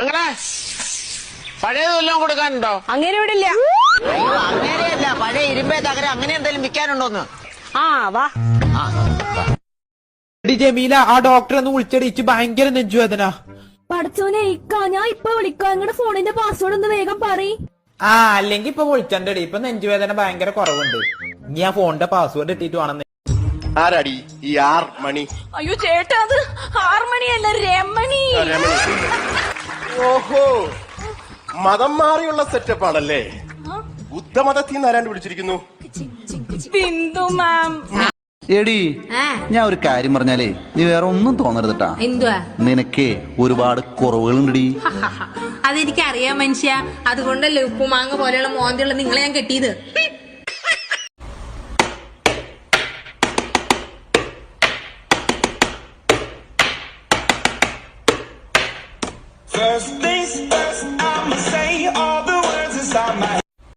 പെങ്ങളെ പഴയത് വല്ലതും കൊടുക്കാനുണ്ടോ? അങ്ങനെ ഇവിടെ ഇല്ല അയ്യോ അങ്ങനെയല്ല പഴയ ഇരുമ്പേ തകര. അങ്ങനെ എന്തെങ്കിലും വിൽക്കാനുണ്ടോന്ന്? ആ വാ. എടി ജമീല ആ ഡോക്ടറെ ഒന്ന് വിളിച്ചടിച്ച് ഭയങ്കര നെഞ്ചുവേദന. പഠിച്ചോനെ ഇക്ക ഞാൻ ഇപ്പൊ വിളിക്കാം. നിങ്ങളുടെ ഫോണിന്റെ പാസ്വേഡ് ഒന്ന് വേഗം പറയ്. ആ അല്ലെങ്കി ഇപ്പൊ വിളിച്ചണ്ടടി. ഇപ്പൊ നെഞ്ചുവേദന ഭയങ്കര കുറവുണ്ട്. ഇനി ആ ഫോണിന്റെ പാസ്വേഡ് ഇട്ടിട്ട് വേണം. ആരാടി? ഈ ആർ മണി. അയ്യോ ചേട്ടാ അത് ആറുമണിയല്ല രമണി. രമണി. ഓഹോ. മതം മാറിയുള്ള സെറ്റപ്പ് ആണല്ലേ? ബുദ്ധമതത്തിൽ നിന്ന് ആരാണ്ട് വിളിച്ചിരിക്കുന്നു? ബിന്ദു മാം. എടി ഞാൻ ഒരു കാര്യം പറഞ്ഞാലേ നീ വേറെ ഒന്നും തോന്നരുതട്ടാ. എന്തുവാ? നിനക്ക് ഒരുപാട് കുറവുകളുണ്ട് അതെനിക്ക് അറിയാം മനുഷ്യ. അതുകൊണ്ടല്ലേ ഉപ്പുമാങ്ങ പോലെയുള്ള മോന്തിയുള്ള നിങ്ങളെ ഞാൻ കെട്ടിയത്. First things first, I'ma say.